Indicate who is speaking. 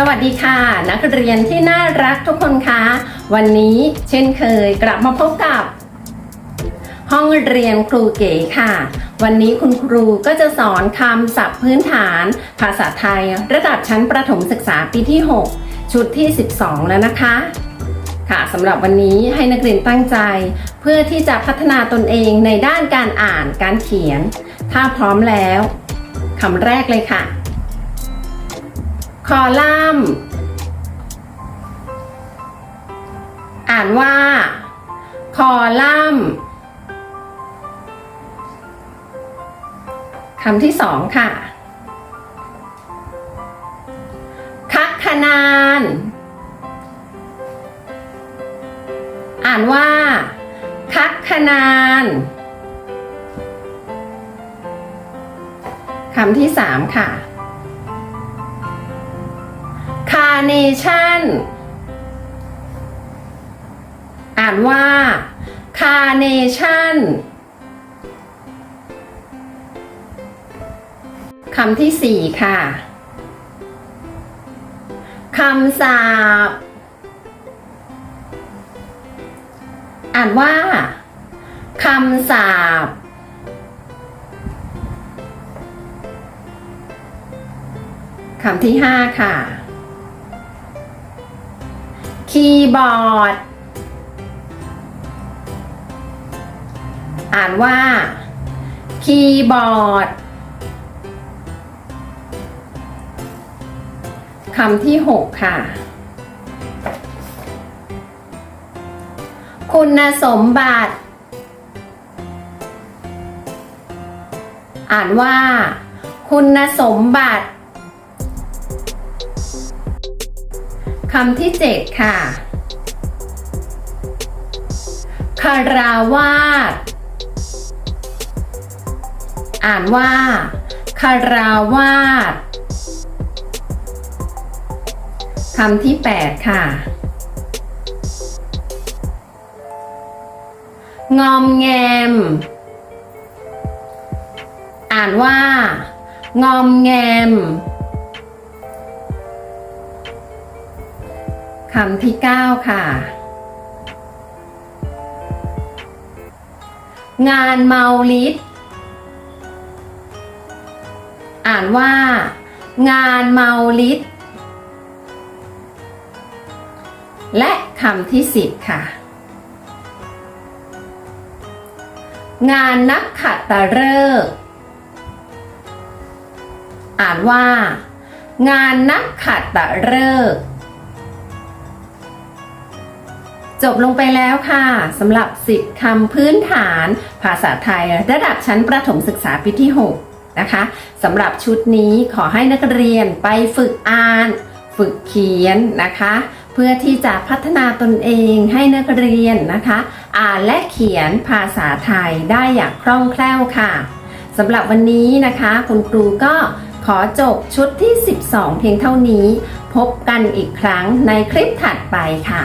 Speaker 1: สวัสดีค่ะ นักเรียนที่น่ารักทุกคนคะวันนี้เช่นเคยกลับมาพบกับ ห้องเรียนครูเก๋ค่ะ วันนี้คุณครูก็จะสอนคำศัพท์พื้นฐาน ภาษาไทย ระดับชั้นประถมศึกษาปีที่ 6 ชุดที่ 12 แล้วนะคะ ค่ะสำหรับวันนี้ให้นักเรียนตั้งใจ เพื่อที่จะพัฒนาตนเองในด้านการอ่านการเขียน ถ้าพร้อมแล้วคำแรกเลยค่ะ คอลัมน์ อ่านว่า คอลัมน์คำที่สองค่ะคักขนาน อ่านว่าคักขนานคำที่สามค่ะ เนชั่น อ่านว่าคาเนชั่นคำที่สี่ค่ะคำสาบ อ่านว่าคำสาบคำที่ห้าค่ะ คีย์บอร์ด อ่านว่า คีย์บอร์ดคำที่หกค่ะ คุณสมบัติ อ่านว่า คุณสมบัติ คำที่เจ็ดค่ะ คาราวาสอ่านว่า คาราวาสคำที่แปดค่ะ งอมแงม อ่านว่า งอมแงม คำที่ 9 ค่ะ งานเมาลิดอ่านว่า งานเมาลิดและคำที่ 10 ค่ะ งานนักขัตฤกษ์อ่านว่า งานนักขัตฤกษ์ จบลงไปแล้วค่ะสำหรับ10คำพื้นฐาน ภาษาไทยระดับชั้นประถมศึกษาปีที่ 6 นะคะสำหรับชุดนี้ขอให้นักเรียนไปฝึกอ่าน ฝึกเขียนนะคะ เพื่อที่จะพัฒนาตนเองให้นักเรียนนะคะ อ่านและเขียนภาษาไทยได้อย่างคล่องแคล่วค่ะสำหรับวันนี้นะคะ คุณครูก็ขอจบชุดที่ 12 เพียงเท่านี้ พบกันอีกครั้งในคลิปถัดไปค่ะ